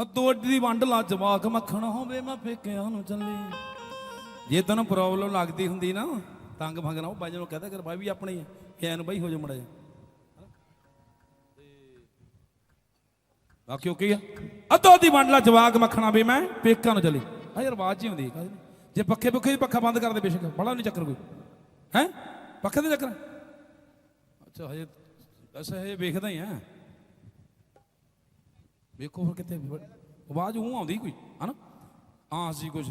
ਅੱਧੋ ਅੱਡੀ ਦੀ ਵੰਡ ਲਾ ਜਵਾਕ ਮੱਖਣ ਹੋਵੇ, ਮੈਂ ਪੇਕਿਆਂ ਨੂੰ ਚੱਲੀ। ਜੇ ਤੈਨੂੰ ਪ੍ਰੋਬਲਮ ਲੱਗਦੀ ਹੁੰਦੀ ਨਾ, ਤੰਗ ਫੰਗਣਾ ਉਹ ਬਾਈ ਨੂੰ ਕਹਦਾ ਕਰ, ਬਾਈ ਵੀ ਆਪਣੀ ਹੈ ਬਾਈ ਹੋ ਜਾ ਮੜਾ ਜਾ ਬਾਕੀ ਓਕੇ ਆ? ਅੱਧੋ ਅੱਧੀ ਵੰਡ ਲਾ ਜਵਾਕ ਮੱਖਣਾ ਵੀ ਮੈਂ ਪੇਕਿਆਂ ਨੂੰ ਚਲੀ। ਆ ਯਾਰ ਆਵਾਜ਼ ਹੀ ਹੁੰਦੀ ਜੇ ਪੱਖੇ ਪੁੱਖੇ ਪੱਖਾ ਬੰਦ ਕਰ ਦੇ ਬੇਸ਼ੱਕ, ਬੜਾ ਨਹੀਂ ਚੱਕਰ ਕੋਈ। ਹੈ? ਪੱਖੇ ਦੇ ਚੱਕਰ? ਅੱਛਾ, ਹਜੇ ਅੱਛਾ ਹਜੇ ਵੇਖਦਾ ਹੀ ਆ। ਵੇਖੋ ਫਿਰ ਕਿੱਥੇ ਆਵਾਜ਼ ਉਹ ਆਉਂਦੀ ਕੋਈ, ਹਨਾ? ਹਾਂ ਸੀ ਕੁਝ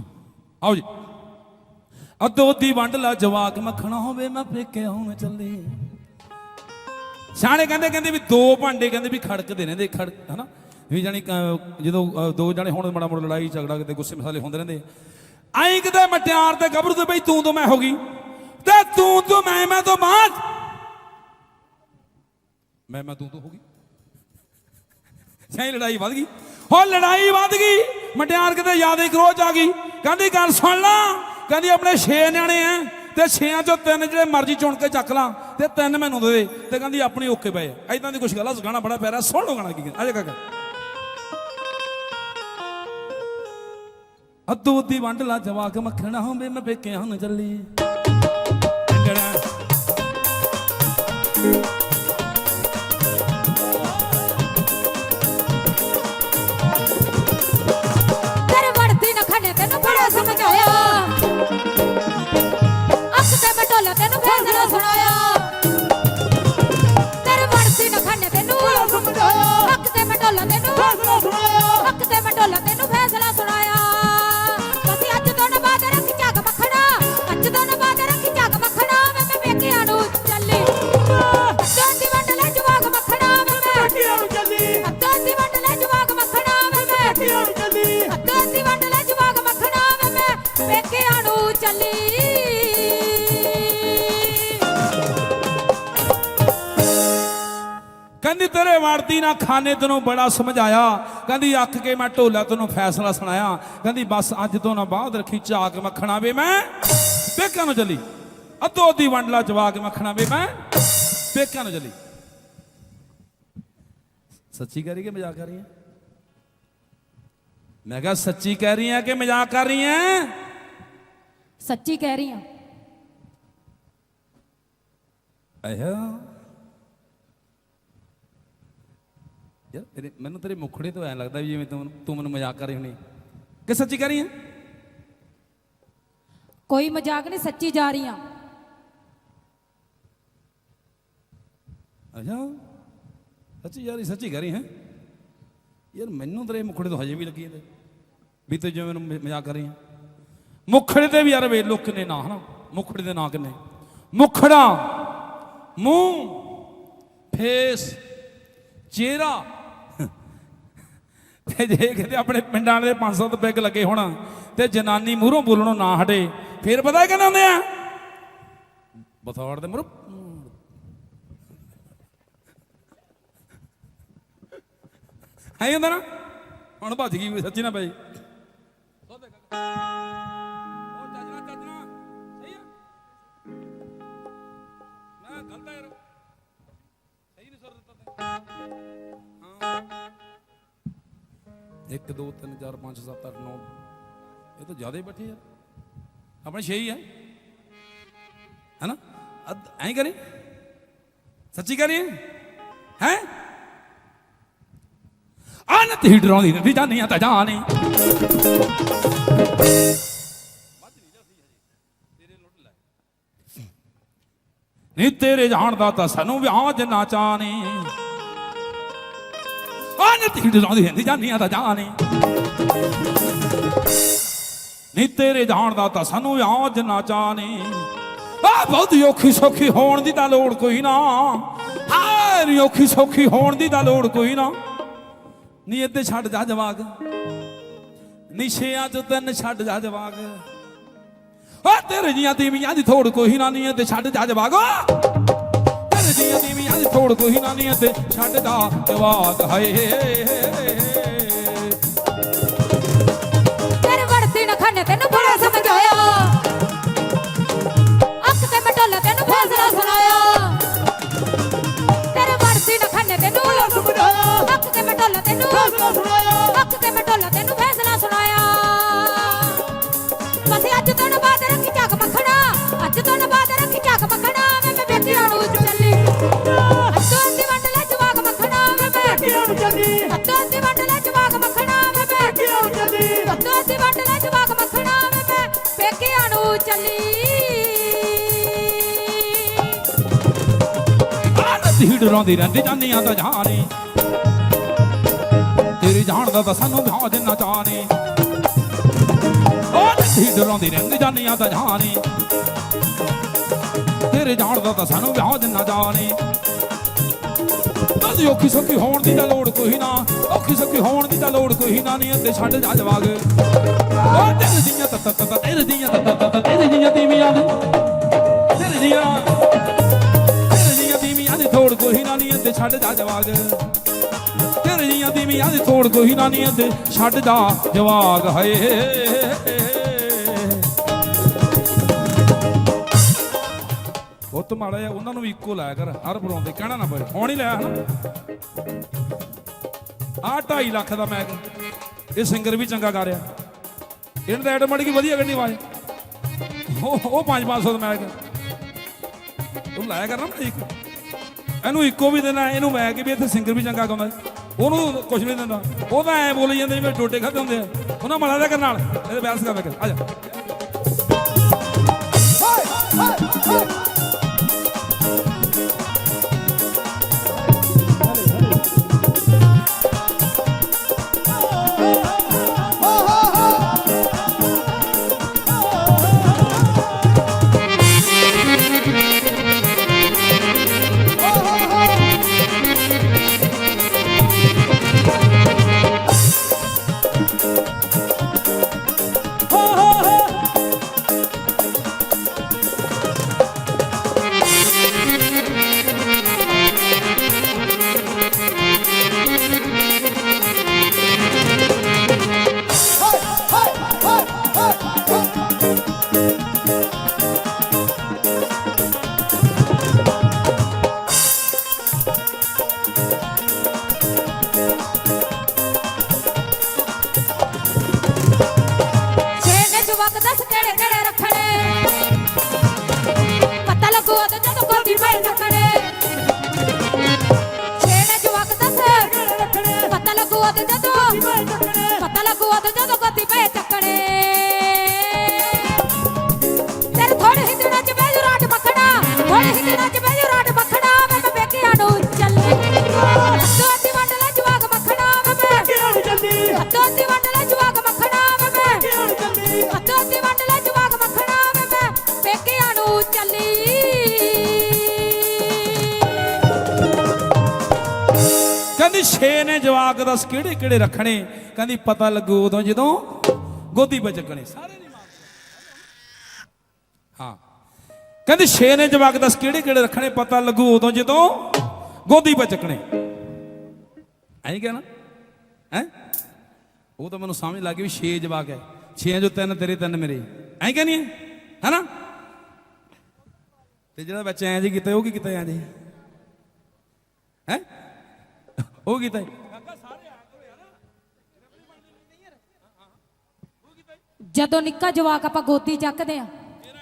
ਆਓ ਜੀ। ਅੱਧੋ ਦੀ ਵੰਡ ਲਾ ਜਵਾਕ ਮੱਖਣਾ ਹੋਵੇ, ਮੈਂ ਪੇਕੇ ਹੁਣ ਚੱਲੇ। ਸਿਆਣੇ ਕਹਿੰਦੇ ਕਹਿੰਦੇ ਵੀ ਦੋ ਭਾਂਡੇ ਕਹਿੰਦੇ ਵੀ ਖੜਕਦੇ ਰਹਿੰਦੇ ਦੇ ਖੜ, ਹਨਾ? ਵੀ ਜਾਨੀ ਜਦੋਂ ਦੋ ਜਣੇ ਹੁਣ, ਮਾੜਾ ਮੋੜਾ ਲੜਾਈ, ਝਗੜਾ ਕਿਤੇ ਗੁੱਸੇ ਮਸਾਲੇ ਹੁੰਦੇ ਰਹਿੰਦੇ। ਆਈ ਕਿਤੇ ਮਟਿਆਰ ਤੇ ਗੱਭਰੂ ਤੇ ਬਈ ਤੂੰ ਤੋਂ ਮੈਂ ਹੋ ਗਈ। ਤੇ ਤੂੰ ਤੋਂ ਮੈਂ ਮੈਂ ਤੋਂ ਬਾਅਦ ਮੈਂ ਮੈਂ ਤੂੰ ਤੋਂ ਹੋ ਗਈ। ਸਹੀ ਲੜਾਈ ਵੱਧ ਗਈ। ਹੋ ਲੜਾਈ ਵੱਧ ਗਈ। ਮਟਿਆਰ ਕਿਤੇ ਜ਼ਿਆਦਾ ਹੀ ਕਰੋਚ ਆ ਗਈ। ਕਹਿੰਦੀ, ਗੱਲ ਸੁਣ ਲਾ। ਕਹਿੰਦੀ, ਆਪਣੇ 6 ਨਿਆਣੇ ਐ ਤੇ 6ਾਂ ਚੋਂ ਤਿੰਨ ਜਿਹੜੇ ਮਰਜ਼ੀ ਚੁਣ ਕੇ ਚੱਕ ਲਾਂ ਤੇ ਤਿੰਨ ਮੈਨੂੰ ਦੇ ਦੇ। ਤੇ ਕਹਿੰਦੀ, ਆਪਣੀ ਓਕੇ ਪਏ ਐਦਾਂ ਦੀ ਕੁਛ ਗੱਲ ਆ ਉਸ ਗਾਣਾ ਬੜਾ ਪਿਆਰਾ। ਸੁਣ ਲਓ ਗਾਣਾ ਕੀ ਕਹਿੰਦਾ। ਅਜੇ ਕਾਕਾ। ਅੱਧੂ ਦੀ ਵੰਡ ਲਾ ਜਵਾਕ ਮੱਖਣਾ ਹੋਵੇ, ਮੈਂ ਪੇਕਿਆਂ ਨੂੰ ਚੱਲੀ। ਡੰਡਣਾ ਤੇਰੇ ਵੜਦੀ ਨਾ ਖਾਨੇ ਤੈਨੂੰ ਬੜਾ ਸਮਝਾਇਆ। ਕਹਿੰਦੀ ਅੱਕ ਕੇ ਮੈਂ ਢੋਲਾ ਤੈਨੂੰ ਫੈਸਲਾ ਸੁਣਾਇਆ। ਕਹਿੰਦੀ ਬਸ ਅੱਜ ਤੋਂ ਨਾ ਬਾਅਦ ਰੱਖੀ ਝਾਕ ਮੱਖਣਾ ਵੇ ਮੈਂ। ਪੇਕਾਂ ਨੂੰ ਚੱਲੀ ਅੱਧੋ ਅੱਧੀ ਵੰਡ ਲਾ ਜਵਾਕ ਮੱਖਣਾ ਵੇ ਮੈਂ। ਪੇਕਾਂ ਨੂੰ ਚੱਲੀ ਸੱਚੀ ਕਹਿ ਰਹੀ ਕਿ ਮਜ਼ਾਕ ਕਰ ਰਹੀ ਹੈ? ਮੈਂ ਕਿਹਾ ਸੱਚੀ ਕਹਿ ਰਹੀ ਹੈ ਕਿ ਮਜ਼ਾਕ ਕਰ ਰਹੀ ਹੈ? ਸੱਚੀ ਕਹਿ ਰਹੀ ਹਾਂ। ਆਇਆ। ਯਾਰ ਤੇਰੇ ਮੈਨੂੰ ਤੇਰੇ ਮੁਖੜੇ ਤੋਂ ਐ ਲੱਗਦਾ ਵੀ ਜਿਵੇਂ ਤੂੰ ਤੂੰ ਮੈਨੂੰ ਮਜ਼ਾਕ ਕਰ ਰਹੀ ਹੋਣੀ। ਕਿ ਸੱਚੀ ਕਹਿ ਰਹੀ ਹੈ ਕੋਈ ਮਜ਼ਾਕ ਨਹੀਂ ਸੱਚੀ ਜਾ ਰਹੀ ਹਾਂ ਅੱਛਾ। ਸੱਚੀ ਯਾਰ ਸੱਚੀ ਕਹਿ ਰਹੀ ਹੈ। ਯਾਰ ਮੈਨੂੰ ਤੇਰੇ ਮੁਖੜੇ ਤੋਂ ਹਜੇ ਵੀ ਲੱਗੀ ਜਾਂਦੇ ਵੀ ਤੂੰ ਜਿਵੇਂ ਮੈਨੂੰ ਮਜ਼ਾਕ ਕਰ ਰਹੀ ਹੈ ਮੁਖੜੇ ਤੇ ਵੀ ਯਾਰ ਵੇ ਲੋਕ ਕਿੰਨੇ ਨਾਂ ਹਨਾ? ਮੁਖੜੇ ਦੇ ਨਾਂ ਕਿੰਨੇ? ਮੁਖੜਾ ਮੂੰਹ ਫੇਸ ਚਿਹਰਾ। ਤੇ ਜੇ ਕਿਤੇ ਆਪਣੇ ਪਿੰਡਾਂ ਦੇ 500 ਪੈਗ ਲੱਗੇ ਹੋਣ ਤੇ ਜਨਾਨੀ ਮੂਹਰੋਂ ਬੋਲਣੋਂ ਨਾ ਹਟੇ, ਫਿਰ ਪਤਾ ਕਿਹਨੇ ਹੁੰਦੇ ਆ? ਬਥੌੜ ਦੇ ਮੂਹਰੋਂ। ਐਂ ਹੁੰਦਾ ਨਾ? ਹੁਣ ਭੱਜ ਗਈ ਸੱਚੀ ਨਾ ਭਾਈ 1 2 3 4 5 7 8 9 ਇਹ ਤਾਂ ਜ਼ਿਆਦਾ ਬੈਠੇ ਆ। ਆਪਣੇ 6 ਹੀ ਹੈ ਹੈਨਾ? ਐਂ ਕਰੀ। ਸੱਚੀ ਕਰੀ? ਹੈ? ਆਨ ਤੀ ਡਰਾਉਂਦੀ ਨਹੀਂ ਜਾਨੀ ਆ ਤਾਂ ਜਾਣੀ ਨਹੀਂ ਤੇਰੇ ਜਾਣਦਾ ਤਾਂ ਸਾਨੂੰ ਵਿਆਹ ਜਨਾ ਚਾਣੀ ਆਨ ਤੀ ਤਾਂ ਜਾਣੀ ਨਹੀਂ। ਤੇਰੇ ਜਾਣਦਾ ਤਾਂ ਸਾਨੂੰ ਵਿਆਹ ਜਨਾ ਚਾਣੀ ਆ ਬਹੁਤ ਔਖੀ ਸੌਖੀ ਹੋਣ ਦੀ ਤਾਂ ਲੋੜ ਕੋਈ ਨਾ। ਆ ਨੀ ਔਖੀ ਸੌਖੀ ਹੋਣ ਦੀ ਤਾਂ ਲੋੜ ਕੋਈ ਨਾ। ਨੀ ਇੱਥੇ ਛੱਡ ਜਾ ਜਵਾਗ। ਨਿਸ਼ਿਆਂ ਚ ਤਿੰਨ ਛੱਡ ਜਾ ਜਵਾਗ। ਓ ਤੇਰੇ ਜੀਆਂ ਤੀਵੀਆਂ ਦੀ ਥੋੜ ਕੋਈ ਨਾ, ਨੀ ਇੱਥੇ ਛੱਡ ਜਾ ਜਵਾਗ। ਓ ਦੀ ਥੋੜ ਕੋਈ ਨਾ ਨੀ ਇੱਥੇ ਛੱਡ ਜਾ ਹਾਏ ਤੇਰੇ ਵੜਦੀ ਨਾ ਖਣੇ ਤੈਨੂੰ ਬੜਾ ਸਮਝਾਇਆ। ਅੱਖ ਤੇ ਮਟੋਲਾ ਤੈਨੂੰ ਫੈਸਲਾ ਸੁਣਾਇਆ। ਤੇਰੇ ਵੜਦੀ ਨਾ ਖਣੇ ਤੈਨੂੰ ਸਮਝਾਇਆ। ਅੱਖ ਤੇ ਮਟੋਲਾ ਤੈਨੂੰ ਫੈਸਲਾ ਸੁਣਾਇਆ। ਅੱਖ ਤੇ ਮਟੋਲਾ ਚੱਲੀ ਆ ਨਦੀ ਡਰਾਉਂਦੀ ਤਾਂ ਜਾਣੇ ਤੇਰੀ ਜਾਣ ਦਾ ਤਾਂ ਸਾਨੂੰ ਵਿਆਹ ਦੇਣਾ ਚਾਹਨੇ ਉਹ ਨਦੀ ਰਹਿੰਦੇ ਰਹਿੰਦੀ ਜਾਂਦੀਆਂ ਤਾਂ ਜਾਣੇ ਤੇਰੇ ਜਾਣ ਦਾ ਤਾਂ ਸਾਨੂੰ ਵਿਆਹ ਦੇਣਾ ਚਾਹਨੇ ਤਦ ਔਖੀ ਸੌਖੀ ਹੋਣ ਦੀ ਤਾਂ ਲੋੜ ਕੋਈ ਨਾ। ਔਖੀ ਸੌਖੀ ਹੋਣ ਦੀ ਤਾਂ ਲੋੜ ਕੋਈ ਨਾ, ਨਹੀਂ ਅੱਤੇ ਛੱਡ ਜਾ ਜਵਾਗ। ਉਹ ਤੇਰੇ ਦੀਆਂ ਤਤ ਤਤ ਤਤ ਤੇਰੇ ਦੀਆਂ ਤਤ ਤਤ ਤਤ ਤੇਰੇ ਦੀਆਂ ਤੀਵੀਆਂ ਨੇ। ਤੇਰੇ ਦੀਆਂ ਤੇਰੇ ਦੀਆਂ ਤੀਵੀਆਂ ਦੀ ਥੋੜ ਕੋਈ ਨਾ, ਨਹੀਂ ਤੇ ਛੱਡ ਜਾ ਜਵਾਗ। ਤੇਰੇ ਦੀਆਂ ਤੀਵੀਆਂ ਦੀ ਥੋੜ ਕੋਈ ਨਾ, ਨਹੀਂ ਤੇ ਛੱਡ ਜਾ ਜਵਾਗ। ਹਏ ਉਹ ਮਾੜਾ ਜਿਹਾ ਉਹਨਾਂ ਨੂੰ ਵੀ ਇੱਕੋ ਲਾਇਆ ਕਰ, ਹਰ ਬਰੋਂਦੇ ਕਹਿਣਾ ਨਾ ਪਏ ਹੁਣ ਹੀ ਲਿਆ ਹਨਾ। ਆ 2.5 ਲੱਖ ਦਾ ਮੈਗ ਇਹ ਸਿੰਗਰ ਵੀ ਚੰਗਾ ਗਾ ਰਿਹਾ। ਇਹਨਾਂ ਦਾ ਐਟੋਮੈਟਿਕ ਵਧੀਆ ਕੱਢੀ ਆਵਾਜ਼ ਉਹ ਉਹ 5-500 ਦਾ ਮੈਗ ਤੂੰ ਲਾਇਆ ਕਰਨਾ ਮੈਂ ਇੱਕ ਇਹਨੂੰ ਇੱਕੋ ਵੀ ਦੇਣਾ, ਇਹਨੂੰ ਮੈਂ ਕਿ ਵੀ ਇੱਥੇ ਸਿੰਗਰ ਵੀ ਚੰਗਾ ਗਾਉਂਦਾ। ਉਹਨੂੰ ਕੁਝ ਵੀ ਨੀ ਦਿੰਦਾ। ਉਹ ਤਾਂ ਐ ਬੋਲੀ ਜਾਂਦੇ ਜਿਵੇਂ ਟੋਟੇ ਖਾਦੇ ਹੁੰਦੇ ਆ। ਉਹਨਾਂ ਮਾੜਾ ਦਾ ਕਰਨ ਨਾਲ, ਇਹਦੇ ਬੈਸ ਕਰ ਆ ਜਾ। ਪਤਾ ਲੱਗੂ ਉਦੋਂ ਜਦੋਂ ਕਹਿੰਦੀ ਛੇ ਨੇ ਜਵਾਕ ਦੱਸ ਕਿਹੜੇ ਕਿਹੜੇ ਰੱਖਣੇ? ਕਹਿੰਦੀ ਪਤਾ ਲੱਗੂ ਉਦੋਂ ਜਦੋਂ ਗੋਦੀ ਵਿੱਚ ਚੱਕਣੇ। ਸਾਰੇ ਨਹੀਂ ਮਾਰਦੇ। ਹਾਂ। ਕਹਿੰਦੀ ਛੇ ਨੇ ਜਵਾਕ ਦੱਸ ਕਿਹੜੇ ਕਿਹੜੇ ਰੱਖਣੇ? ਪਤਾ ਲੱਗੂ ਉਦੋਂ ਜਦੋਂ ਗੋਦੀ ਵਿੱਚ ਚੱਕਣੇ। ਐਂ ਕਹਿਣਾ ਹੈ? ਉਹ ਤਾਂ ਮੈਨੂੰ ਸਮਝ ਲੱਗ ਗਈ ਵੀ ਛੇ ਜਵਾਕ ਹੈ। ਛੇ ਜੋ ਤਿੰਨ ਤੇਰੇ, ਤਿੰਨ ਮੇਰੇ। ਐਂ ਕਹਿਨੀ ਹੈ। ਹੈਨਾ ਤੇ ਜਿਹੜਾ ਬੱਚਾ ਐਂ ਜੀ ਕੀਤਾ, ਉਹ ਕੀ ਕੀਤਾ ਐਂ ਜੀ ਹੈ? ਉਹ ਕੀਤਾ ਜਦੋਂ ਨਿੱਕਾ ਜਵਾਕ ਆਪਾਂ ਗੋਦੀ ਚੱਕਦੇ ਆ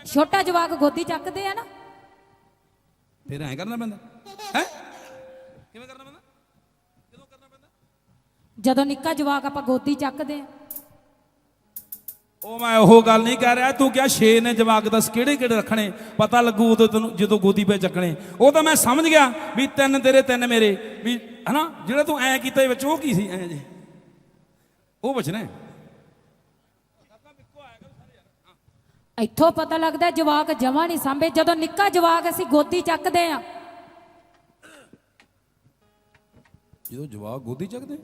ਛੋਟਾ ਜਵਾਕ ਗੋਦੀ ਚੱਕਦੇ ਆ ਨਾ। ਫਿਰ ਐਂ ਕਰਨਾ ਪੈਂਦਾ। ਹੈ? ਕਿਵੇਂ ਕਰਨਾ ਪੈਂਦਾ? ਜਦੋਂ ਕਰਨਾ ਪੈਂਦਾ? ਜਦੋਂ ਨਿੱਕਾ ਜਵਾਕ ਆਪਾਂ ਗੋਦੀ ਚੱਕਦੇ ਆ। ਉਹ ਮੈਂ ਉਹ ਗੱਲ ਨਹੀਂ ਕਰ ਰਿਹਾ ਤੂੰ ਕਿਹਾ ਛੇ ਨੇ ਜਵਾਕ ਦੱਸ ਕਿਹੜੇ ਕਿਹੜੇ ਰੱਖਣੇ? ਪਤਾ ਲੱਗੂ ਉਦੋਂ ਤੈਨੂੰ ਜਦੋਂ ਗੋਦੀ 'ਤੇ ਚੱਕਣੇ। ਉਹ ਤਾਂ ਮੈਂ ਸਮਝ ਗਿਆ ਵੀ ਤਿੰਨ ਤੇਰੇ ਤਿੰਨ ਮੇਰੇ ਵੀ ਹਨਾ? ਜਿਹੜਾ ਤੂੰ ਐਂ ਕੀਤਾ ਵਿੱਚ ਉਹ ਕੀ ਸੀ? ਐਂ ਜੇ। ਉਹ ਬਚਣਾ। ਇੱਥੋਂ ਪਤਾ ਲੱਗਦਾ ਜਵਾਕ ਜਮਾ ਨਹੀਂ ਸਾਂਭੇ। ਜਦੋਂ ਨਿੱਕਾ ਜਵਾਕ ਅਸੀਂ ਗੋਦੀ ਚੱਕਦੇ ਆ। ਜਦੋਂ ਜਵਾਕ ਗੋਦੀ ਚੱਕਦੇ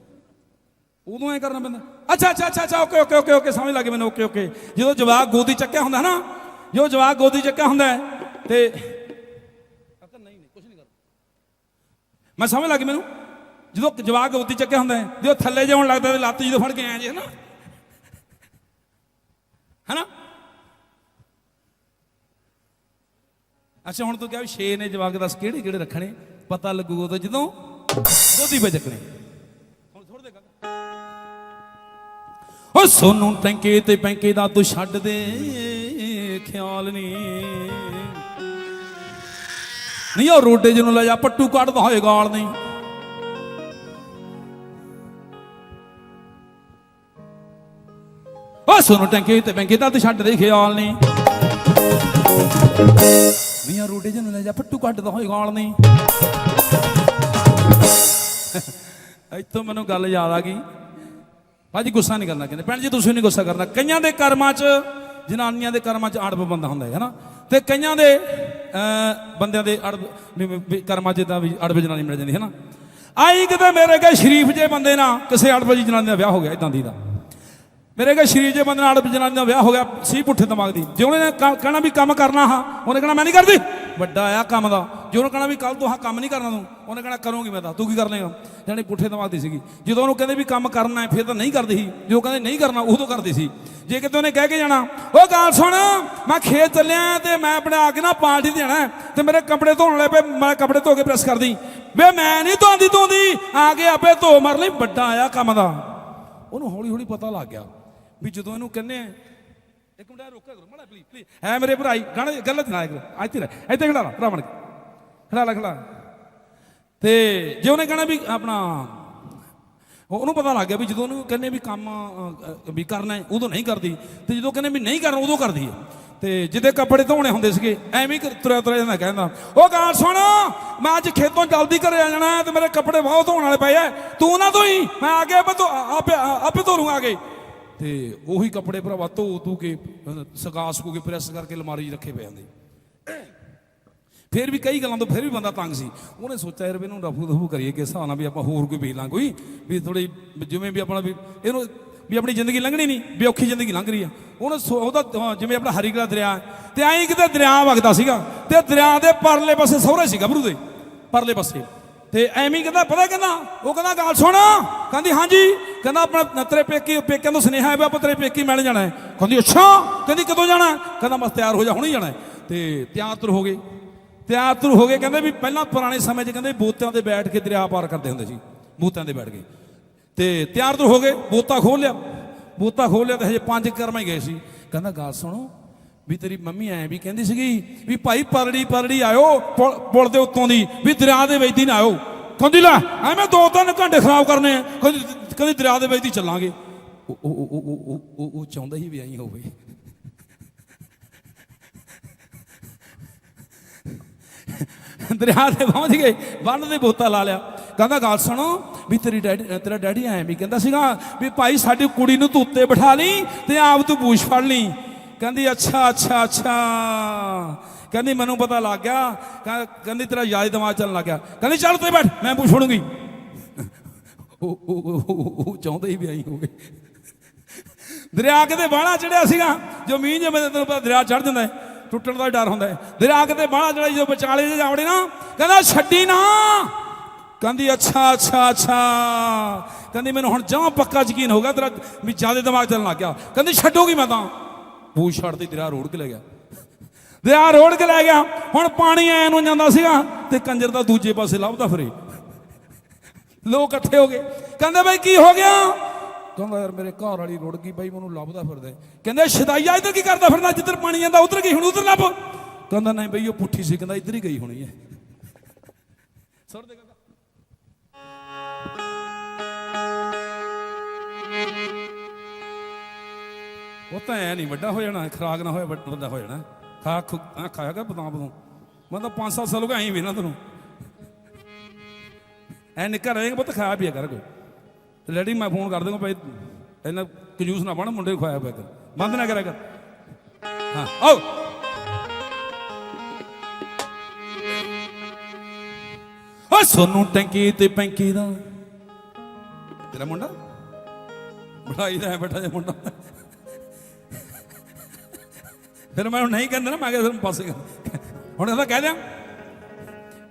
ਉਦੋਂ ਐ ਕਰਨਾ ਪੈਂਦਾ। ਅੱਛਾ ਅੱਛਾ ਅੱਛਾ ਅੱਛਾ ਓਕੇ ਓਕੇ ਓਕੇ ਓਕੇ ਸਮਝ ਲੱਗ ਗਈ ਮੈਨੂੰ। Okay okay. ਜਦੋਂ ਜਵਾਕ ਗੋਦੀ ਚੱਕਿਆ ਹੁੰਦਾ ਨਾ ਜਦੋਂ ਜਵਾਕ ਗੋਦੀ ਚੱਕਿਆ ਹੁੰਦਾ ਤੇ ਕਾਕਾ ਨਹੀਂ ਨਹੀਂ ਕੁਝ ਨਹੀਂ ਕਰਦਾ ਮੈਂ ਸਮਝ ਲੱਗ ਗਈ ਮੈਨੂੰ। ਜਦੋਂ ਜਵਾਕ ਗੋਦੀ ਚੱਕਿਆ ਹੁੰਦਾ ਹੈ, ਜਦੋਂ ਥੱਲੇ ਜਾਉਣ ਲੱਗਦਾ ਤੇ ਲੱਤ ਜਦੋਂ ਫੜ ਕੇ ਆਏ ਜੇ ਹਨਾ ਹਨਾ? ਅੱਛਾ ਹੁਣ ਤੂੰ ਕਿਹਾ ਵੀ ਛੇ ਨੇ ਜਵਾਕ ਦੱਸ ਕਿਹੜੇ ਕਿਹੜੇ ਰੱਖਣੇ? ਪਤਾ ਲੱਗੂ ਉਦੋਂ ਜਦੋਂ ਗੋਦੀ 'ਤੇ ਚੱਕਣੇ। ਹੁਣ ਥੋੜ ਦੇ ਕਾਕਾ ਓ ਸੋਨੂੰ ਟੈਂਕੇ ਤੇ ਪੈਂਕੇ ਦਾ ਤੂੰ ਛੱਡ ਦੇ ਖਿਆਲ ਨਹੀਂ ਨਹੀਂ ਉਹ ਰੋਡੇ ਜਿਹਨੂੰ ਲੈ ਜਾ ਪੱਟੂ ਕੱਢਦਾ ਹੋਏ ਗਾਲ ਨਹੀਂ। ਸੋਨੂੰ ਟੈਂਕੇ ਤੇ ਪੈਂਕੇ ਦਾ ਤੂੰ ਛੱਡ ਦੇ ਖਿਆਲ ਨਹੀਂ। ਮੀਆਂ ਰੋਡੇ ਜਨ ਲੈ ਜਾ ਪੱਟੂ ਕੱਢਦਾ ਹੋਏ ਗਾਲ ਨਹੀਂ। ਇੱਥੋਂ ਮੈਨੂੰ ਗੱਲ ਯਾਦ ਆ ਗਈ। ਭਾਜੀ ਗੁੱਸਾ ਨਹੀਂ ਕਰਨਾ ਕਹਿੰਦੇ ਭੈਣ ਜੀ ਤੁਸੀਂ ਨਹੀਂ ਗੁੱਸਾ ਕਰਨਾ। ਕਈਆਂ ਦੇ ਕਰਮਾਂ 'ਚ ਜਨਾਨੀਆਂ ਦੇ ਕਰਮਾਂ 'ਚ ਅੜਬ ਬੰਦਾ ਹੁੰਦਾ ਹੈ ਨਾ। ਤੇ ਕਈਆਂ ਦੇ ਅਹ, ਬੰਦਿਆਂ ਦੇ ਅੜਬ ਕਰਮਾਂ 'ਚ ਤਾਂ ਵੀ ਅੜਬ ਜਨਾਨੀ ਮਿਲ ਜਾਂਦੀ ਹੈ ਨਾ। ਆਈ ਕਿਤੇ ਮੇਰੇ ਕੇ ਸ਼ਰੀਫ ਜੇ ਬੰਦੇ ਨਾਲ ਕਿਸੇ ਅੜਬ ਜੀ ਜਨਾਨੀ ਦਾ ਵਿਆਹ ਹੋ ਗਿਆ ਇਦਾਂ ਦੀ ਦਾ। ਮੇਰੇ ਕੇ ਸ਼ਰੀਫ ਜੇ ਬੰਦੇ ਨਾਲ ਅੜਬ ਜਨਾਨੀ ਦਾ ਵਿਆਹ ਹੋ ਗਿਆ, ਸੀ ਪੁੱਠੇ ਦਿਮਾਗ ਦੀ। ਜੇ ਉਹਨੇ ਕ- ਕਹਿਣਾ ਵੀ ਕੰਮ ਕਰਨਾ ਹਾਂ, ਉਹਨੇ ਕਹਿਣਾ ਮੈਂ ਨਹੀਂ ਕਰਦੀ। ਵੱਡਾ ਆ ਕੰਮ ਦਾ। ਜੇ ਉਹਨੇ ਕਹਿਣਾ ਵੀ ਕੱਲ ਤੋਂ ਹਾਂ ਕੰਮ ਨਹੀਂ ਕਰਨਾ ਤੂੰ, ਉਹਨੇ ਕਹਿਣਾ ਕਰੂੰਗੀ ਮੈਂ ਤਾਂ, ਤੂੰ ਕੀ ਕਰ ਲੇਗਾ ਜਾਨੀ ਪੁੱਠੇ ਦਿਮਾਗ ਦੀ ਸੀਗੀ। ਜਦੋਂ ਉਹਨੂੰ ਕਹਿੰਦੇ ਵੀ ਕੰਮ ਕਰਨਾ ਹੈ, ਫਿਰ ਤਾਂ ਨਹੀਂ ਕਰਦੀ ਸੀ। ਜੋ ਕਹਿੰਦੇ ਨਹੀਂ ਕਰਨਾ, ਉਦੋਂ ਕਰਦੀ ਸੀ। ਜੇ ਕਿਤੇ ਉਹਨੇ ਕਹਿ ਕੇ ਜਾਣਾ ਉਹ ਗੱਲ ਸੁਣ, ਮੈਂ ਖੇਤ ਚੱਲਿਆ ਤੇ ਮੈਂ ਆਪਣੇ ਆ ਕੇ ਨਾ ਪਾਰਟੀ ਤੇ ਜਾਣਾ ਹੈ ਤੇ ਮੇਰੇ ਕੱਪੜੇ ਧੋਣ ਲੈ ਪਏ, ਮੈਂ ਕੱਪੜੇ ਧੋ ਕੇ ਪ੍ਰੈਸ ਕਰਦੀ। ਵੇ ਮੈਂ ਨਹੀਂ ਧੋਂਦੀ ਧੋਂਦੀ। ਆ ਕੇ ਆਪੇ ਧੋ ਮਰ ਲਈ, ਵੱਡਾ ਆਇਆ ਕੰਮ ਦਾ। ਉਹਨੂੰ ਹੌਲੀ ਹੌਲੀ ਪਤਾ ਲੱਗ ਗਿਆ। ਵੀ ਜਦੋਂ ਇਹਨੂੰ ਕਹਿੰਦੇ ਆ, ਇੱਕ ਮਿੰਟ ਰੋਕਿਆ ਕਰੋ, ਮਾੜਾ ਪਲੀਜ਼ ਪਲੀਜ਼ ਹੈ ਮੇਰੇ ਭਰਾਈ ਗਾਣੇ ਗਲਤ ਨਾ ਕਰੋ ਇੱਥੇ ਰਹਿ, ਇੱਥੇ ਖੜਾ ਲਾ, ਭਰਾ ਬਣ ਖੜਾ ਲਾ, ਖੜਾ ਤੇ ਜੇ ਉਹਨੇ ਕਹਿਣਾ ਵੀ ਆਪਣਾ ਉਹਨੂੰ ਪਤਾ ਲੱਗ ਗਿਆ ਵੀ ਜਦੋਂ ਉਹਨੂੰ ਕਹਿੰਦੇ ਵੀ ਕੰਮ ਵੀ ਕਰਨਾ ਹੈ, ਉਦੋਂ ਨਹੀਂ ਕਰਦੀ। ਤੇ ਜਦੋਂ ਕਹਿੰਦੇ ਵੀ ਨਹੀਂ ਕਰਨਾ, ਉਦੋਂ ਕਰਦੀ ਹੈ। ਤੇ ਜਿਹਦੇ ਕੱਪੜੇ ਧੋਣੇ ਹੁੰਦੇ ਸੀਗੇ, ਐਵੇਂ ਹੀ ਤੁਰਿਆ ਤੁਰਿਆ ਜਾਂਦਾ ਕਹਿੰਦਾ, ਉਹ ਗੱਲ ਸੁਣ, ਮੈਂ ਅੱਜ ਖੇਤੋਂ ਜਲਦੀ ਘਰੇ ਆ ਜਾਣਾ ਹੈ ਤੇ ਮੇਰੇ ਕੱਪੜੇ ਬਹੁਤ ਧੋਣ ਵਾਲੇ ਪਏ ਐ। ਤੂੰ ਨਾ ਧੋਈ, ਮੈਂ ਆ ਕੇ ਆਪੇ ਧੋ- ਆਪੇ ਆਪੇ ਧੋ ਲੂੰਗਾ ਆ ਕੇ। ਤੇ ਉਹੀ ਕੱਪੜੇ ਭਰਾਵਾ ਧੋ ਧੂ ਕੇ ਅ, ਸਕੂ ਕੇ ਪ੍ਰੈਸ ਕਰਕੇ ਅਲਮਾਰੀ 'ਚ ਰੱਖੇ ਪਏ ਜਾਂਦੇ ਫਿਰ ਵੀ ਕਈ ਗੱਲਾਂ ਤੋਂ ਫਿਰ ਵੀ ਬੰਦਾ ਤੰਗ ਸੀ। ਉਹਨੇ ਸੋਚਿਆ ਯਾਰ ਵੀ ਇਹਨੂੰ ਰਫੂ ਦਫੂ ਕਰੀਏ ਕਿਸ ਹਿਸਾਬ ਨਾਲ ਵੀ ਆਪਾਂ ਹੋਰ ਕੋਈ ਵੇਖ ਲਾਂ ਕੋਈ ਵੀ ਥੋੜੀ ਜਿਵੇਂ ਵੀ ਆਪਣਾ ਵੀ ਇਹਨੂੰ ਵੀ ਆਪਣੀ ਜ਼ਿੰਦਗੀ ਲੰਘਣੀ ਨਹੀਂ ਵੀ ਔਖੀ ਜ਼ਿੰਦਗੀ ਲੰਘ ਰਹੀ ਆ। ਉਹਨੇ ਸੋ- ਉਹਦਾ ਜਿਵੇਂ ਆਪਣਾ ਹਰੀਗਲਾ ਦਰਿਆ ਹੈ, ਤੇ ਐਂ ਕਿਤੇ ਦਰਿਆ ਵਗਦਾ ਸੀਗਾ ਤੇ ਦਰਿਆ ਦੇ ਪਰਲੇ ਪਾਸੇ ਸਹੁਰੇ ਸੀ ਗੱਭਰੂ ਦੇ ਪਰਲੇ ਪਾਸੇ। ਤੇ ਐਵੇਂ ਕਹਿੰਦਾ, ਪਤਾ ਕਹਿੰਦਾ? ਉਹ ਕਹਿੰਦਾ, ਗੱਲ ਸੁਣ। ਕਹਿੰਦੀ, ਹਾਂਜੀ। ਕਹਿੰਦਾ, ਆਪਣਾ ਤੇਰੇ ਪੇਕੇ, ਪੇਕਿਆਂ ਤੋਂ ਸੁਨੇਹਾ ਹੈ ਵੀ ਆਪਾਂ ਤੇਰੇ ਪੇਕੇ ਮਿਲ ਜਾਣਾ ਹੈ। ਕਹਿੰਦੀ, ਅੱਛਾ। ਕਹਿੰਦੀ, ਕਦੋਂ ਜਾਣਾ ਕਹਿੰਦਾ, ਬਸ ਤਿਆਰ ਹੋ ਜਾ, ਹੁਣੇ ਜਾਣਾ ਹੈ। ਤੇ ਤਿਆਰ ਤੁਰ ਹੋ ਗਏ। ਤਿਆਰ ਤੁਰ ਹੋ ਗਏ, ਕਹਿੰਦੇ ਵੀ ਪਹਿਲਾਂ ਪੁਰਾਣੇ ਸਮੇਂ 'ਚ ਕਹਿੰਦੇ ਬੋਤਿਆਂ ਤੇ ਬੈਠ ਕੇ ਦਰਿਆ ਪਾਰ ਕਰਦੇ ਹੁੰਦੇ ਸੀ ਬੋਤਿਆਂ ਤੇ ਬੈਠ ਕੇ। ਤੇ ਤਿਆਰ ਤੁਰ ਹੋ ਗਏ, ਬੂਤਾ ਖੋਲ ਲਿਆ। ਬੂਤਾ ਖੋਲ ਲਿਆ ਤੇ ਹਜੇ ਪੰਜ ਕਰਮਾਂ ਹੀ ਗਏ ਸੀ। ਕਹਿੰਦਾ, ਗੱਲ ਸੁਣੋ ਵੀ ਤੇਰੀ ਮੰਮੀ ਐ ਵੀ ਕਹਿੰਦੀ ਸੀਗੀ ਵੀ ਭਾਈ ਪਰੜੀ ਪਰੜੀ ਆਇਓ, ਪੁਲ- ਪੁਲ ਦੇ ਉੱਤੋਂ ਦੀ, ਵੀ ਦਰਿਆ ਦੇ ਵਿੱਚ ਦੀ ਨਾ ਆਇਓ। ਕਹਿੰਦੀ ਲੈ ਐਵੇਂ ਦੋ ਤਿੰਨ ਘੰਟੇ ਖਰਾਬ ਕਰਨੇ ਆ। ਕਹਿੰਦੀ ਕਹਿੰਦੀ ਦਰਿਆ ਦੇ ਵਿੱਚ ਦੀ ਚੱਲਾਂਗੇ। ਉਹ ਉਹ, ਉਹ- ਉਹ ਉਹ ਉਹ ਚਾਹੁੰਦਾ ਹੀ ਵੀ ਐਂ ਹੋਵੇ। ਦਰਿਆ ਤੇ ਪਹੁੰਚ ਗਏ, ਬੰਨ ਦੇ ਬੋਤਾ ਲਾ ਲਿਆ। ਕਹਿੰਦਾ, ਗੱਲ ਸੁਣੋ, ਵੀ ਤੇਰੀ ਡੈਡੀ, ਤੇਰਾ ਡੈਡੀ ਐ ਵੀ ਕਹਿੰਦਾ ਸੀਗਾ ਵੀ ਭਾਈ ਸਾਡੀ ਕੁੜੀ ਨੂੰ ਤੂੰ ਉੱਤੇ ਬਿਠਾ ਲਈ ਤੇ ਆਪ ਤੂੰ ਬੂਸ਼ ਫੜ ਲਈ। ਕਹਿੰਦੀ, ਅੱਛਾ ਅੱਛਾ ਅੱਛਾ। ਕਹਿੰਦੀ, ਮੈਨੂੰ ਪਤਾ ਲੱਗ ਗਿਆ। ਕਹਿ- ਕਹਿੰਦੀ, ਤੇਰਾ ਯਾਦ ਦਿਮਾਗ ਚੱਲਣ ਲੱਗ ਗਿਆ। ਕਹਿੰਦੀ, ਚੱਲ ਤੇ ਬੈਠ, ਮੈਂ ਬੂਸ਼ ਫੜੂੰਗੀ ਉਹ ਚਾਹੁੰਦਾ ਹੀ ਵੀ ਆਈ ਹੋਵੇ। ਦਰਿਆ ਕਿਤੇ ਬਾਹਲਾ ਚੜਿਆ ਸੀਗਾ, ਜੋ ਮੀਂਹ ਜੇ ਮੈਂ ਤੈਨੂੰ ਪਤਾ ਦਰਿਆ ਚੜ ਜਾਂਦਾ ਟੁੱਟਣ ਦਾ ਹੀ ਡਰ ਹੁੰਦਾ ਹੈ। ਦਰਿਆ ਕਿਤੇ ਬਾਹਲਾ ਚੜਿਆ ਜਦੋਂ ਵਿਚਾਲੇ ਜੇ ਜਾਵੜੇ ਨਾ, ਕਹਿੰਦਾ, ਛੱਡੀ ਨਾ। ਕਹਿੰਦੀ, ਅੱਛਾ ਅੱਛਾ ਅੱਛਾ। ਕਹਿੰਦੀ, ਮੈਨੂੰ ਹੁਣ ਜਮਾਂ ਪੱਕਾ ਯਕੀਨ ਹੋ ਗਿਆ ਤੇਰਾ ਵੀ ਜ਼ਿਆਦਾ ਦਿਮਾਗ ਚੱਲਣ ਲੱਗ ਗਿਆ। ਕਹਿੰਦੀ, ਛੱਡੋਗੀ ਮੈਂ ਤਾਂ। ਪੂਛ ਛੱਡਦੀ ਦਰਿਆ ਰੋੜ ਕੇ ਲੈ ਗਿਆ। ਦਰਿਆ ਰੋੜ ਕੇ ਲੈ ਗਿਆ। ਹੁਣ ਪਾਣੀ ਐ ਨੂੰ ਜਾਂਦਾ ਸੀਗਾ ਤੇ ਕੰਜਰ ਦਾ ਦੂਜੇ ਪਾਸੇ ਲੱਭਦਾ ਫਿਰੇ। ਲੋਕ ਇਕੱਠੇ ਹੋ ਗਏ। ਕਹਿੰਦੇ ਬਈ ਕੀ ਹੋ ਗਿਆ? ਕਹਿੰਦਾ ਯਾਰ ਮੇਰੇ ਘਰ ਵਾਲੀ ਰੁੜ ਗਈ ਬਈ, ਮੈਨੂੰ ਲੱਭਦਾ ਫਿਰਦਾ ਕਹਿੰਦੇ ਸ਼ਦਾਈਆ ਇੱਧਰ ਕੀ ਕਰਦਾ ਫਿਰਦਾ? ਜਿੱਧਰ ਪਾਣੀ ਜਾਂਦਾ ਉਧਰ ਗਈ, ਹੁਣ ਉਧਰ ਲੱਭ। ਕਹਿੰਦਾ ਨਹੀਂ ਬਈ, ਉਹ ਪੁੱਠੀ ਸੀ, ਕਹਿੰਦਾ ਇੱਧਰ ਹੀ ਗਈ ਹੋਣੀ ਹੈ। ਸੁਣ ਦੇ ਉਹ ਤਾਂ ਐ ਨਹੀਂ, ਵੱਡਾ ਹੋ ਜਾਣਾ, ਖਰਾਕ ਨਾ ਹੋਇਆ ਵੱਡਾ ਹੋ ਜਾਣਾ। ਖਾ, ਖੁ ਆ ਬਦਾਮ ਬਦੂਮ। ਮੈਂ ਤਾਂ 5-7 ਸਾਲ ਹੋ ਗਏ ਐਂ ਵੀ ਤੈਨੂੰ। ਐ ਨਿੱਕਾ ਰਹੇਗਾ ਪੁੱਤ, ਖਾਇਆ ਪੀਆ ਕਰ ਕੋਈ। ਤੇ ਡੈਡੀ, ਮੈਂ ਫੋਨ ਕਰ ਦੂੰਗਾ ਭਾਈ, ਇਹਨਾਂ ਕੰਜੂਸ ਨਾ ਬਣ, ਮੁੰਡੇ ਨੂੰ ਖਵਾਇਆ ਪਿਆ ਕਰ। ਬੰਦ ਨਾ ਕਰਿਆ ਕਰ। ਹਾਂ, ਆਓ। ਓ ਸੋਨੂੰ ਟੈਂਕੀ ਤੇ ਪੈਂਕੀ ਦਾ। ਤੇਰਾ ਮੁੰਡਾ? ਬੜਾਈ ਦਾ ਬੈਠਾ ਬੇਟਾ ਜਿਹਾ ਮੁੰਡਾ। ਫਿਰ ਮੈਂ ਹੁਣ ਨਹੀਂ ਕਹਿੰਦਾ ਨਾ, ਮੈਂ ਕਿਹਾ ਫਿਰ ਪਾਸੇ ਹੁਣ ਇਹਦਾ ਕਹਿ ਦਿਆਂ।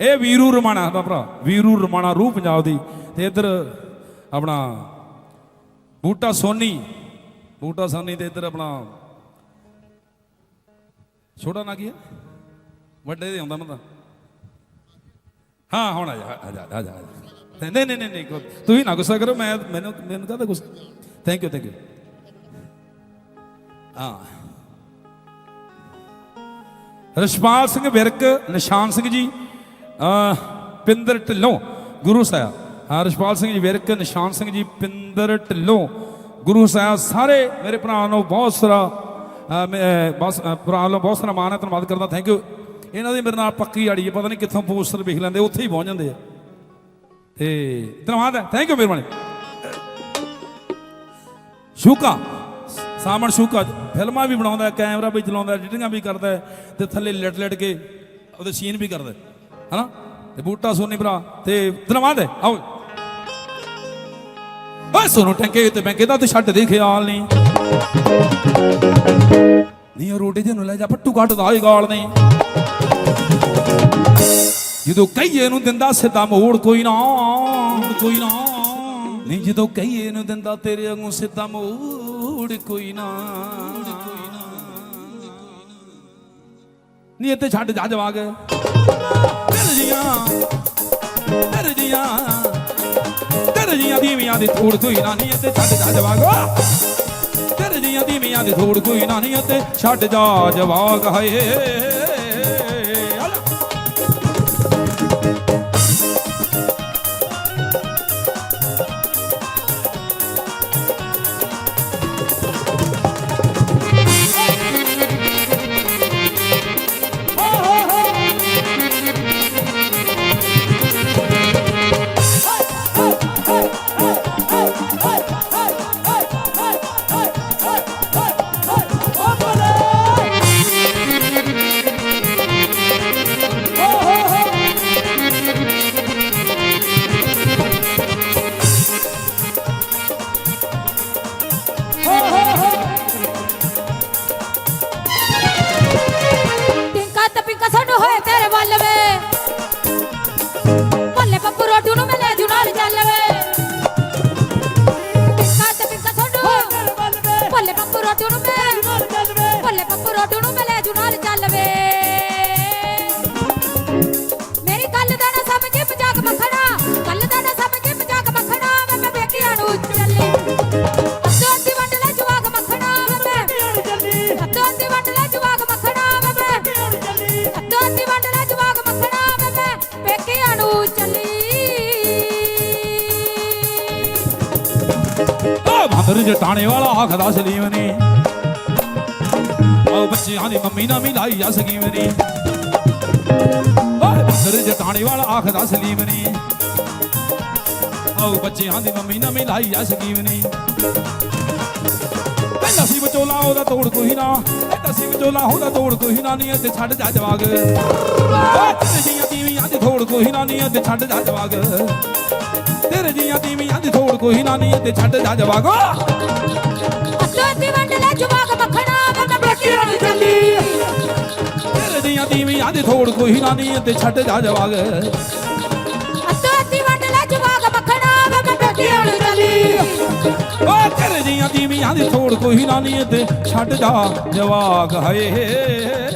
ਇਹ ਵੀਰੂ ਰਮਾਣਾ ਦਾ ਭਰਾ, ਵੀਰੂ ਰਮਾਣਾ ਰੂਹ ਪੰਜਾਬ ਦੀ। ਤੇ ਇੱਧਰ ਆਪਣਾ ਬੂਟਾ ਸੋਨੀ ਬੂਟਾ ਸੋਨੀ ਤੇ ਇੱਧਰ ਆਪਣਾ ਛੋਟਾ ਨਾ ਕੀ ਹੈ? ਵੱਡੇ ਦੇ ਆਉਂਦਾ ਨਾ ਤਾਂ ਹਾਂ, ਹੁਣ ਆ ਜਾ ਆ ਜਾ ਆ ਜਾ ਨਹੀਂ ਨਹੀਂ ਨਹੀਂ ਤੁਸੀਂ ਨਾ ਗੁੱਸਾ ਕਰੋ, ਮੈਂ ਮੈਨੂੰ ਮੈਨੂੰ ਕਾਹਦਾ ਗੁੱਸਾ? ਥੈਂਕ ਯੂ ਥੈਂਕ ਯੂ ਹਾਂ। ਰਸ਼ਪਾਲ ਸਿੰਘ ਵਿਰਕ, ਨਿਸ਼ਾਨ ਸਿੰਘ ਜੀ ਪਿੰਦਰ ਢਿੱਲੋਂ, ਗੁਰੂ ਸਾਹਿਬ। ਹਾਂ ਰਸ਼ਪਾਲ ਸਿੰਘ ਜੀ ਵਿਰਕ, ਨਿਸ਼ਾਨ ਸਿੰਘ ਜੀ, ਪਿੰਦਰ ਢਿੱਲੋਂ, ਗੁਰੂ ਸਾਹਿਬ ਸਾਰੇ ਮੇਰੇ ਭਰਾ ਨੂੰ ਬਹੁਤ ਸਾਰਾ, ਅਹ, ਮੈਂ ਬਸ ਪ੍ਰੋਬਲਮ ਬਹੁਤ ਸਾਰਾ ਮਾਣ ਹੈ, ਧੰਨਵਾਦ ਕਰਦਾ ਥੈਂਕ ਯੂ ਇਹਨਾਂ ਦੀ ਮੇਰੇ ਨਾਲ ਪੱਕੀ ਆੜੀ ਹੈ, ਪਤਾ ਨਹੀਂ ਕਿੱਥੋਂ ਪੋਸਟਰ ਵੇਖ ਲੈਂਦੇ, ਉੱਥੇ ਹੀ ਪਹੁੰਚ ਜਾਂਦੇ ਆ। ਤੇ ਧੰਨਵਾਦ ਹੈ ਥੈਂਕ ਯੂ ਮਿਹਰਬਾਨੀ। ਸ਼ੂਕਾ। ਸਾਮਣ ਸ਼ੂਕਾ ਫਿਲਮਾਂ ਵੀ ਬਣਾਉਂਦਾ, ਕੈਮਰਾ ਵੀ ਚਲਾਉਂਦਾ, ਐਡੀਟਿੰਗਾਂ ਵੀ ਕਰਦਾ ਤੇ ਥੱਲੇ ਲਟ ਲਟ ਕੇ ਉਹਦੇ ਸੀਨ ਵੀ ਕਰਦਾ ਹਨਾ? ਤੇ ਬੂਟਾ ਸੋਨੀ ਭਰਾ, ਤੇ ਧੰਨਵਾਦ ਹੈ। ਆਓ। ਓਏ ਸੋਨੂੰ ਟੰਕੇ ਤੇ ਬੈਂਕੇ ਦਾ ਤੇ ਛੱਡ ਦੇ, ਖਿਆਲ ਨਹੀਂ। ਨੀ ਉਹ ਰੋਡੇ ਜਿਹਨੂੰ ਲੈ ਜਾ ਪੱਟੂ ਕੱਟਦਾ ਏ ਗਾਲ ਨਹੀਂ। ਜਦੋਂ ਕਹੀਏ ਨੂੰ ਦਿੰਦਾ ਸਿੱਧਾ ਮੋੜ, ਕੋਈ ਨਾ ਕੋਈ ਨਾ। ਨਹੀਂ, ਜਦੋਂ ਕਹੀਏ ਨੂੰ ਦਿੰਦਾ ਤੇਰੇ ਵਾਂਗੂ ਸਿੱਧਾ ਮੋੜ। ਕੋਈ ਨਾ। ਨਹੀਂ ਇੱਥੇ ਛੱਡ ਜਾ ਜਵਾਗ ਤੇਰੇ ਜੀਆਂ ਤੇਰੇ ਦੀਵੀਆਂ ਦੀ ਥੋੜ ਕੋਈ ਨਾ। ਨਹੀਂ ਇੱਥੇ ਛੱਡ ਜਾ ਜਵਾਗ ਤੇਰੇ ਦੀਵੀਆਂ ਦੀ ਥੋੜ ਕੋਈ ਨਾ। ਨਹੀਂ ਇੱਥੇ ਛੱਡ ਜਾ ਜਵਾਗ ਹਾਏ। ਓ ਜਟਾਣੇ ਵਾਲਾ ਆਖਦਾ ਸਲੀਮ ਨੇ। ਆਓ ਬੱਚਿਆਂ ਦੀ ਮੰਮੀ ਨਾ ਮਿਲਾਈ ਜਾ ਸਕੀਮ ਨੇ। ਓ ਜਟਾਣੇ ਵਾਲਾ ਆਖਦਾ ਸਲੀਮ ਨੇ। ਓ ਬੱਚਿਆਂ ਦੀ ਮੰਮੀ ਨਾ ਮਿਲਾਈ ਜਾ ਸਕੀਮ ਨੇ। ਪਹਿਲਾ ਸੀ ਵਿਚੋਲਾ ਉਹਦਾ ਤੋੜ ਕੋਈ ਨਾ। ਪਹਿਲਾ ਸੀ ਵਿਚੋਲਾ ਉਹਦਾ ਤੋੜ ਕੋਈ ਨਾ ਨਹੀਂ ਤੇ ਛੱਡ ਜਾ ਜਵਾਗ। ਓ ਤੇਰੇ ਜੀਆਂ ਤੀਵੀਆਂ ਦੀ ਥੋੜ ਕੋਈ ਨਾ ਨਹੀਂ ਤੇ ਛੱਡ ਜਾ ਜਵਾਗ। ਤੇਰੇ ਜੀਆਂ ਤੀਵੀਆਂ ਦੀ ਥੋੜ ਕੋਈ ਨਾ ਨਹੀਂ ਤੇ ਛੱਡ ਜਾ ਜਵਾਗ। ਵੰਡ ਲੈ ਮੱਖਣਾ ਮੈਂ ਚੱਲੀ ਤੇਰੇ ਤੀਵੀਆਂ ਦੀ ਥੋੜ ਕੋਈ ਨਾ ਨਹੀਂ ਤੇ ਛੱਡ ਜਾ ਜਵਾਗ। ਅੱਧੀ ਵੰਡ ਲੈ ਜਵਾਕ ਮੱਖਣਾ ਮੈਂ ਨੂੰ ਚੱਲੀ ਓ ਤੇਰੇ ਦੀਆਂ ਤੀਵੀਆਂ ਦੀ ਥੋੜ ਕੋਈ ਨਾ ਨਹੀਂ ਤੇ ਛੱਡ ਜਾ ਜਵਾਗ ਹਾਏ।